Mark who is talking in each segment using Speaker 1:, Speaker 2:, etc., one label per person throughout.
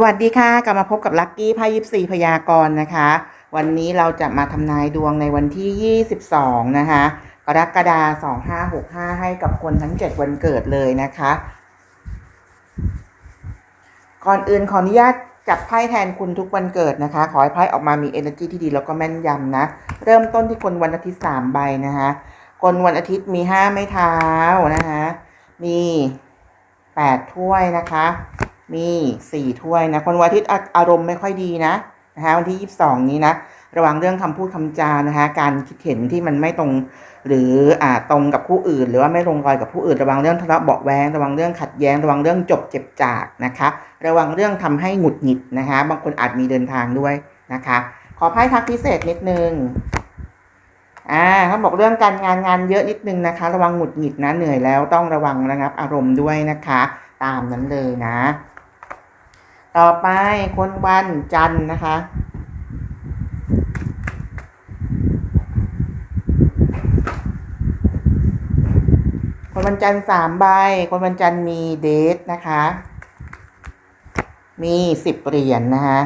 Speaker 1: สวัสดีค่ะ กลับมาพบกับลัคกี้ไพ่ยิปซีพยากรณ์นะคะ วันนี้เราจะมาทำนายดวงในวันที่ 22 นะคะ กรกฎาคม2565 ให้กับคนทั้ง 7 วันเกิดเลยนะคะ ก่อนอื่นขออนุญาตจับไพ่แทนคุณทุกวันเกิดนะคะ ขอให้ไพ่ออกมามี energy ที่ดีแล้วก็แม่นยำนะ เริ่มต้นที่คนวันอาทิตย์ 3 ใบนะคะคนวันอาทิตย์มี 5 ไม้เท้านะคะ มี 8 ถ้วยนะคะ มีสี่ถ้วยนะคนวันอาทิตย์อารมณ์ไม่ค่อยดีนะนะคะวันที่ 22 นี้นะระวังเรื่องคำพูดคำจานะคะการคิดเห็นที่มันไม่ตรง หรืออ่าตรงกับผู้อื่น หรือว่าไม่ลงรอยกับผู้อื่น ระวังเรื่องทะเลาะเบาแวงระวังเรื่องขัดแย้ง ระวังเรื่องจบเจ็บจากนะคะ ระวังเรื่องทำให้หงุดหงิดนะคะ บางคนอาจมีเดินทางด้วยนะคะ ขอไพ่ทักพิเศษนิดนึงอ่าเขาบอกเรื่องการงานงานเยอะนิดนึงนะคะ ระวังหงุดหงิดนะเหนื่อยแล้วต้องระวังระงับอารมณ์ด้วยนะคะ ตามนั้นเลยนะ ต่อไปคนวันจันนะคะ คนวันจันทร์สามใบ คนวันจันทร์มีเดทนะคะ มีสิบเหรียญนนะคะ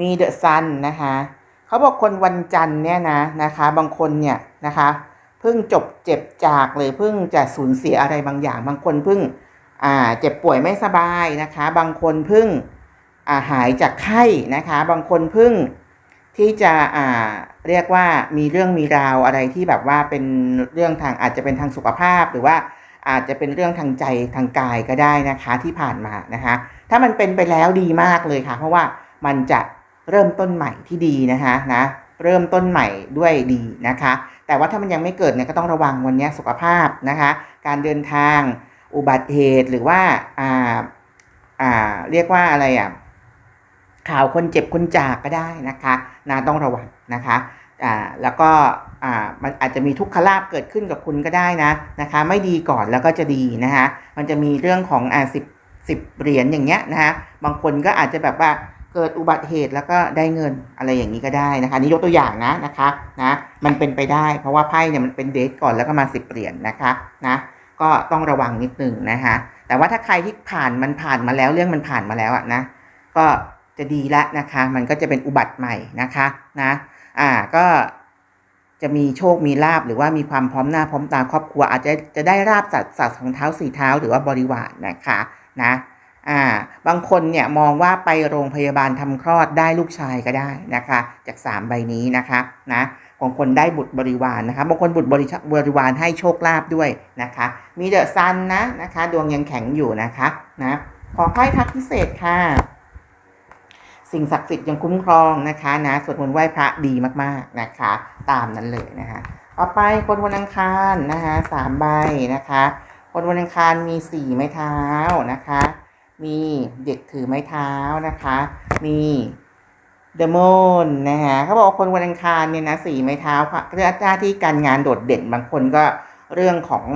Speaker 1: มีเดอะซันนะคะเขาบอกคนวันจันทร์เนี่ยนะนะคะ บางคนเนี่ยนะคะเพิ่งจบเจ็บจากหรือเพิ่งจะสูญเสียอะไรบางอย่าง บางคนเพิ่ง เจ็บป่วยไม่สบายนะคะ บางคนเพิ่งาหายจากไข้นะคะ บางคนเพิ่งที่จะอ่าเรียกว่ามีเรื่องมีราวอะไรที่แบบว่าเป็นเรื่องทางอาจจะเป็นทางสุขภาพ หรือว่าอาจจะเป็นเรื่องทางใจทางกายก็ได้นะคะที่ผ่านมานะคะ ถ้ามันเป็นไปแล้วดีมากเลยค่ะ เพราะว่ามันจะเริ่มต้นใหม่ที่ดีนะคะนะเริ่มต้นใหม่ด้วยดีนะคะ แต่ว่าถ้ามันยังไม่เกิดเนี่ยก็ต้องระวังวันนี้สุขภาพนะคะ การเดินทาง อุบัติเหตุหรือว่าอ่าอ่าเรียกว่าอะไรอะข่าวคนเจ็บคนจากก็ได้นะคะนะต้องระวังนะคะอ่าแล้วก็อ่ามันอาจจะมีทุกขลาบเกิดขึ้นกับคุณก็ได้นะนะคะ ไม่ดีก่อนแล้วก็จะดีนะคะมันจะมีเรื่องของอ่าสิบสิบเหรียญอย่างเงี้ยนะคะบางคนก็อาจจะแบบว่าเกิดอุบัติเหตุแล้วก็ได้เงินอะไรอย่างนี้ก็ได้นะคะนี่ยกตัวอย่างนะนะคะนะมันเป็นไปได้ เพราะว่าไพ่เนี่ยมันเป็นเดทก่อนแล้วก็มาสิบเหรียญนะคะนะ ก็ต้องระวังนิดนึงนะคะแต่ว่าถ้าใครที่ผ่านมันผ่านมาแล้วเรื่องมันผ่านมาแล้วอะนะก็จะดีละนะคะ มันก็จะเป็นอุบัติใหม่นะคะนะอ่าก็จะมีโชคมีลาบหรือว่ามีความพร้อมหน้าพร้อมตาครอบครัว อาจจะจะได้ราบสัตว์สัตว์ของเท้าสี่เท้าหรือว่าบริวารนะคะนะ อ่าบางคนเนี่ยมองว่าไปโรงพยาบาลทำคลอดได้ลูกชายก็ได้นะคะ จากสามใบนี้นะคะนะบางคนได้บุตรบริวารนะคะบางคนบุตรบริชบริวารให้โชคลาภด้วยนะคะ มีเดอะซันนะนะคะ ดวงยังแข็งอยู่นะคะนะขอไพ่ทักพิเศษค่ะ สิ่งศักดิ์สิทธิ์ยังคุ้มครองนะคะนะสวดมนต์ไหว้พระดีมากๆนะคะ ตามนั้นเลยนะคะต่อไปคนวันอังคารนะคะสามใบนะคะ คนวันอังคารมีสี่ไม้เท้านะคะ มีเด็กถือไม้เท้านะคะ มีเดอะมอนนะคะเขาบอกว่าคนวันอังคารเนี่ยนะสีไม้เท้าเรื่องหน้าที่การงานโดดเด่นบางคนก็เรื่องของ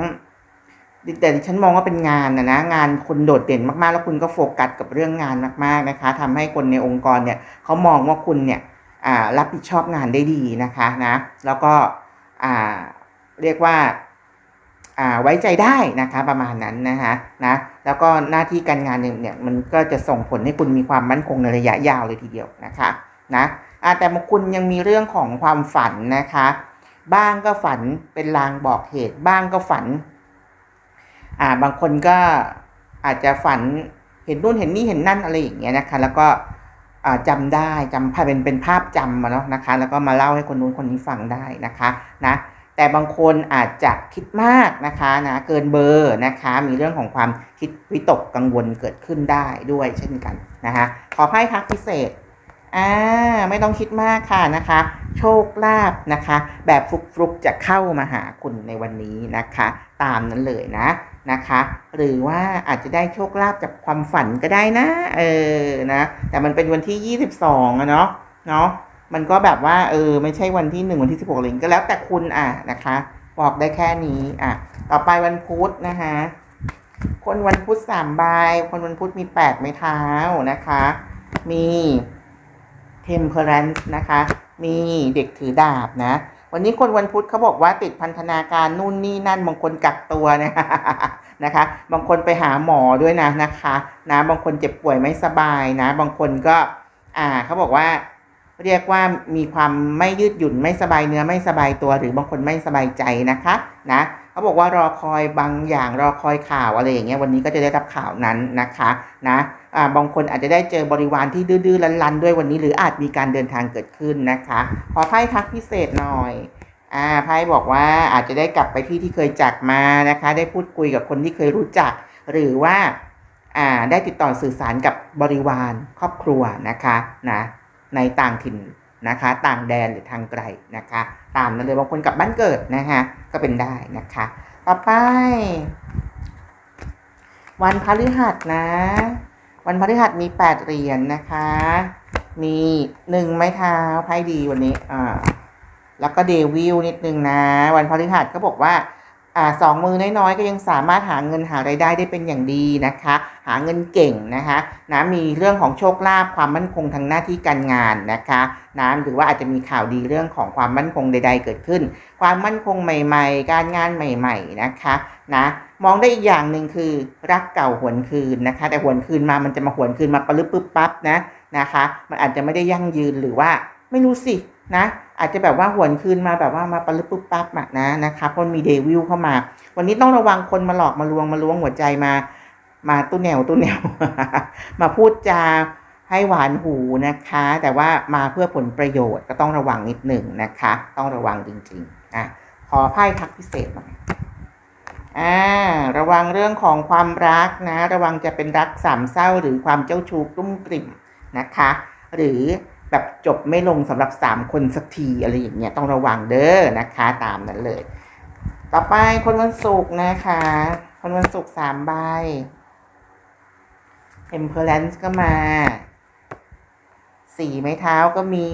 Speaker 1: แต่ฉันมองว่าเป็นงานนะนะงานคุณโดดเด่นมากๆ แล้วคุณก็โฟกัสกับเรื่องงานมาก ๆนะคะทำให้คนในองค์กรเนี่ยเขามองว่าคุณเนี่ยรับผิดชอบงานได้ดีนะคะนะ แล้วก็เรียกว่า ไว้ใจได้นะคะประมาณนั้นนะคะนะแล้วก็หน้าที่การงานเนี่ยมันก็จะส่งผลให้คุณมีความมั่นคงในระยะยาวเลยทีเดียวนะคะนะแต่บางคุณยังมีเรื่องของความฝันนะคะ บ้างก็ฝันเป็นลางบอกเหตุ บ้างก็ฝันอ่าบางคนก็อาจจะฝันเห็นนู่นเห็นนี่เห็นนั่นอะไรอย่างเงี้ยนะคะ แล้วก็อ่าจำได้จำเป็นเป็นภาพจำมาเนาะนะคะ แล้วก็มาเล่าให้คนนู้นคนนี้ฟังได้นะคะนะ แต่บางคนอาจจะคิดมากนะคะนะเกินเบอร์นะคะ มีเรื่องของความคิดวิตกกังวลเกิดขึ้นได้ด้วยเช่นกันนะคะขอไพ่ทักพิเศษอ่าไม่ต้องคิดมากค่ะนะคะ โชคลาภนะคะ แบบฟลุกๆจะเข้ามาหาคุณในวันนี้นะคะ ตามนั้นเลยนะนะคะ หรือว่าอาจจะได้โชคลาภจากความฝันก็ได้นะ เออนะ แต่มันเป็นวันที่ 22อะเนาะเนาะ มันก็แบบว่าเออไม่ใช่วันที่หนึ่งวันที่สิบหกอะไรอย่างงี้ก็แล้วแต่คุณอะนะคะ บอกได้แค่นี้อะต่อไปวันพุธนะคะคนวันพุธสามใบคนวันพุธมีแปดไม้เท้านะคะ มี temperance นะคะ มีเด็กถือดาบนะ วันนี้คนวันพุธเขาบอกว่าติดพันธนาการนู่นนี่นั่นบางคนกักตัวนะนะคะ บางคนไปหาหมอด้วยนะนะคะนะบางคนเจ็บป่วยไม่สบายนะ บางคนก็ อ่าเขาบอกว่า เรียกว่ามีความไม่ยืดหยุ่นไม่สบายเนื้อไม่สบายตัวหรือบางคนไม่สบายใจนะคะนะเขาบอกว่ารอคอยบางอย่างรอคอยข่าวอะไรอย่างเงี้ยวันนี้ก็จะได้รับข่าวนั้นนะคะนะอ่าบางคนอาจจะได้เจอบริวารที่ดื้อๆลันๆ ด้วยวันนี้หรืออาจมีการเดินทางเกิดขึ้นนะคะ ขอไพ่ทักพิเศษหน่อยอ่าไพ่บอกว่าอาจจะได้กลับไปที่ที่เคยจากมานะคะ ได้พูดคุยกับคนที่เคยรู้จัก หรือว่าอ่าได้ติดต่อสื่อสารกับบริวารครอบครัวนะคะนะ ในต่างถิ่นนะคะ ต่างแดนหรือทางไกลนะคะ ตามนั้นเลยบางคนกลับบ้านเกิดนะคะก็เป็นได้นะคะ ต่อไป วันพฤหัสนะ วันพฤหัสมีแปดเหรียญนะคะ มีหนึ่งไม้เท้าไพ่ดีวันนี้อ่าแล้วก็เดวิลนิดนึงนะ วันพฤหัสก็บอกว่า สองมือน้อยๆ ก็ยังสามารถหาเงินหารายได้ได้เป็นอย่างดีนะคะ หาเงินเก่งนะคะนะมีเรื่องของโชคลาภความมั่นคงทางหน้าที่การงานนะคะนะหรือว่าอาจจะมีข่าวดีเรื่องของความมั่นคงใด ๆ เกิดขึ้น ความมั่นคงใหม่ ๆ การงานใหม่ ๆนะคะนะมองได้อีกอย่างหนึ่งคือรักเก่าหวนคืนนะคะ แต่หวนคืนมามันจะมาหวนคืนมาปลึบปึ๊บปั๊บนะนะคะ มันอาจจะไม่ได้ยั่งยืนหรือว่าไม่รู้สิ นะอาจจะแบบว่าหวนคืนมาแบบว่ามาปลึบปึ๊บปั๊บนะนะคะเพราะมีเดวิลเข้ามา วันนี้ต้องระวังคนมาหลอกมาลวงมาล้วงหัวใจมา มาตุ้นแนวตุ้นแนว มาพูดจาให้หวานหูนะคะ แต่ว่ามาเพื่อผลประโยชน์ก็ต้องระวังนิดหนึ่งนะคะ ต้องระวังจริงๆอะขอไพ่ทักพิเศษหน่อยอ่าระวังเรื่องของความรักนะ ระวังจะเป็นรักสามเศร้าหรือความเจ้าชู้กลุ้มกลิ่มนะคะ หรือ แบบจบไม่ลงสำหรับสามคนสักทีอะไรอย่างเงี้ยต้องระวังเด้อนะคะตามนั้นเลย ต่อไปคนวันศุกร์นะคะ คนวันศุกร์สามใบ Temperance ก็มา สี่ไม้เท้าก็มี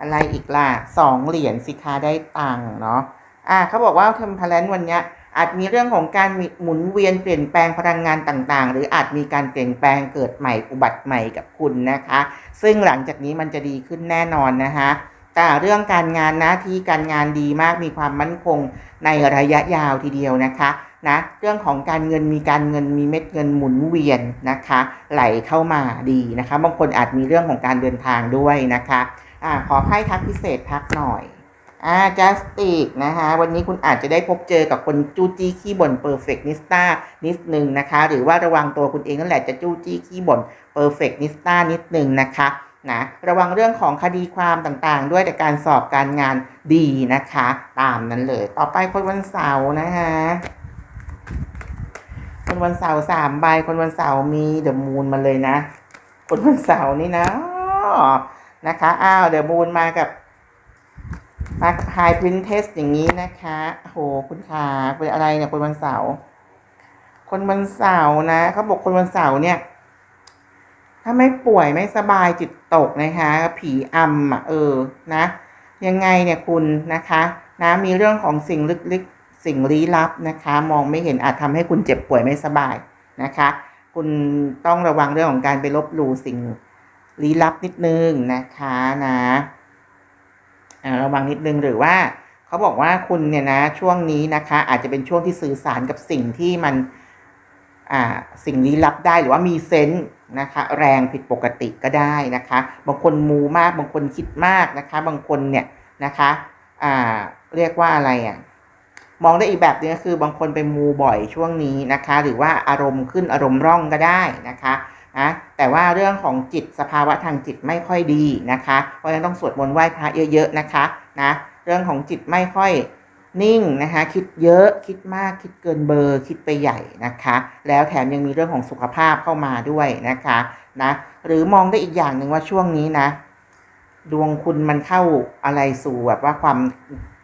Speaker 1: อะไรอีกล่ะสองเหรียญสิคะได้ตังค์เนาะอะเขาบอกว่า Temperance วันเนี้ย อาจมีเรื่องของการหมุนเวียนเปลี่ยนแปลงพลังงานต่างๆ หรืออาจมีการเปลี่ยนแปลงเกิดใหม่อุบัติใหม่กับคุณนะคะ ซึ่งหลังจากนี้มันจะดีขึ้นแน่นอนนะคะแต่เรื่องการงานหน้าที่การงานดีมากมีความมั่นคงในระยะยาวทีเดียวนะคะนะเรื่องของการเงินมีการเงินมีเม็ดเงินหมุนเวียนนะคะ ไหลเข้ามาดีนะคะ บางคนอาจมีเรื่องของการเดินทางด้วยนะคะอ่าขอไพ่ทักพิเศษทักหน่อย อ่าจัสติกนะคะวันนี้คุณอาจจะได้พบเจอกับคนจู้จี้ขี้บ่นเ e อร์เฟกนิสตานิดนึงนะคะ หรือว่าระวังตัวคุณเองนั่นแหละจะจู้จี้ขี้บ่นเ e อร์เฟกนิสตานิดนึงนะคะนะระวังเรื่องของคดีความต่างๆ ด้วยแต่การสอบการงานดีนะคะ ตามนั้นเลย ต่อไปคนวันเสาร์นะคะคนวันเสาร์สามใบคนวันเสาร์มีเดอะมูนมาเลยนะ คนวันเสาร์นี่นะนะคะอ้าวเดอะมูนมากับ มาไฮพรินเทสอย่างนี้นะคะโหคุณขาเป็นอะไรเนี่ยคนวันเสาร์คนวันเสาร์นะเขาบอกคนวันเสาร์เนี่ย ถ้าไม่ป่วยไม่สบายจิตตกนะคะ ผีอำอะเออนะ ยังไงเนี่ยคุณนะคะนะมีเรื่องของสิ่งลึกๆสิ่งลี้ลับนะคะ มองไม่เห็นอาจทำให้คุณเจ็บป่วยไม่สบายนะคะ คุณต้องระวังเรื่องของการไปลบหลู่สิ่งลี้ลับนิดนึงนะคะนะ ระวังนิดนึงหรือว่าเขาบอกว่าคุณเนี่ยนะช่วงนี้นะคะ อาจจะเป็นช่วงที่สื่อสารกับสิ่งที่มันอ่าสิ่งลี้ลับได้หรือว่ามีเซนส์นะคะแรงผิดปกติก็ได้นะคะ บางคนมูมากบางคนคิดมากนะคะ บางคนเนี่ยนะคะอ่าเรียกว่าอะไรอะมองได้อีกแบบนึงก็คือบางคนไปมูบ่อยช่วงนี้นะคะ หรือว่าอารมณ์ขึ้นอารมณ์ร่องก็ได้นะคะ นะแต่ว่าเรื่องของจิตสภาวะทางจิตไม่ค่อยดีนะคะ เพราะฉะนั้นต้องสวดมนต์ไหว้พระเยอะ ๆ นะคะนะเรื่องของจิตไม่ค่อยนิ่งนะคะคิดเยอะคิดมากคิดเกินเบอร์ คิดไปใหญ่นะคะ แล้วแถมยังมีเรื่องของสุขภาพเข้ามาด้วยนะคะนะหรือมองได้อีกอย่างหนึ่งว่าช่วงนี้นะ ดวงคุณมันเข้าอะไรสู่แบบว่าความ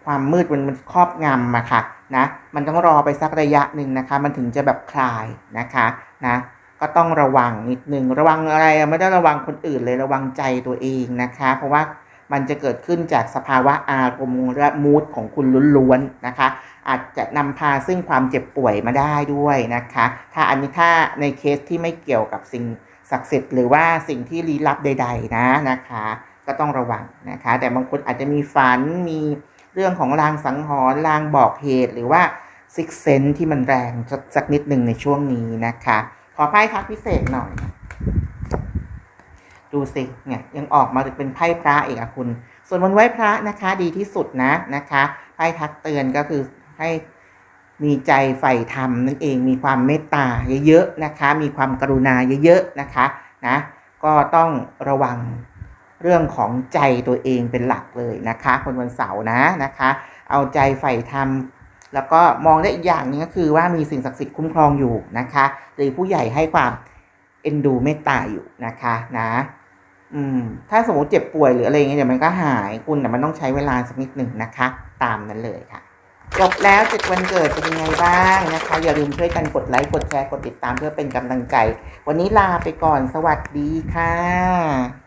Speaker 1: ความมืดมันมันครอบงำอะค่ะนะมันต้องรอไปสักระยะหนึ่งนะคะ มันถึงจะแบบคลายนะคะนะ ก็ต้องระวังนิดนึงระวังอะไรไม่ได้ระวังคนอื่นเลยระวังใจตัวเองนะคะ เพราะว่ามันจะเกิดขึ้นจากสภาวะอารมณ์และมูดของคุณล้วนๆนะคะ อาจจะนำพาซึ่งความเจ็บป่วยมาได้ด้วยนะคะ ถ้าอันนี้ถ้าในเคสที่ไม่เกี่ยวกับสิ่งศักดิ์สิทธิ์หรือว่าสิ่งที่ลี้ลับใด ๆ นะนะคะ ก็ต้องระวังนะคะ แต่บางคนอาจจะมีฝันมีเรื่องของลางสังหรณ์ลางบอกเหตุหรือว่าซิกเซนที่มันแรงสักนิดหนึ่งในช่วงนี้นะคะ ขอไพ่พักพิเศษหน่อย ดูสิเนี่ยยังออกมาเป็นไพ่พระอีกอะคุณ ส่วนวันไหว้พระนะคะ ดีที่สุดนะนะคะไพ่ทักเตือนก็คือให้มีใจใฝ่ธรรมนั่นเองมีความเมตตาเยอะๆนะคะ มีความกรุณาเยอะๆนะคะนะก็ต้องระวังเรื่องของใจตัวเองเป็นหลักเลยนะคะ คนวันเสาร์นะนะคะ เอาใจใฝ่ธรรม แล้วก็มองได้อีกอย่างนึงก็คือว่ามีสิ่งศักดิ์สิทธิ์คุ้มครองอยู่นะคะ หรือผู้ใหญ่ให้ความเอ็นดูเมตตาอยู่นะคะนะ อืม ถ้าสมมติเจ็บป่วยหรืออะไรอย่างเงี้ยเดี๋ยวมันก็หายคุณแต่มันต้องใช้เวลาสักนิดหนึ่งนะคะ ตามนั้นเลยค่ะจบแล้วเจ็ดวันเกิดเป็นยังไงบ้างนะคะ อย่าลืมช่วยกันกดไลค์กดแชร์กดติดตามเพื่อเป็นกำลังใจ วันนี้ลาไปก่อนสวัสดีค่ะ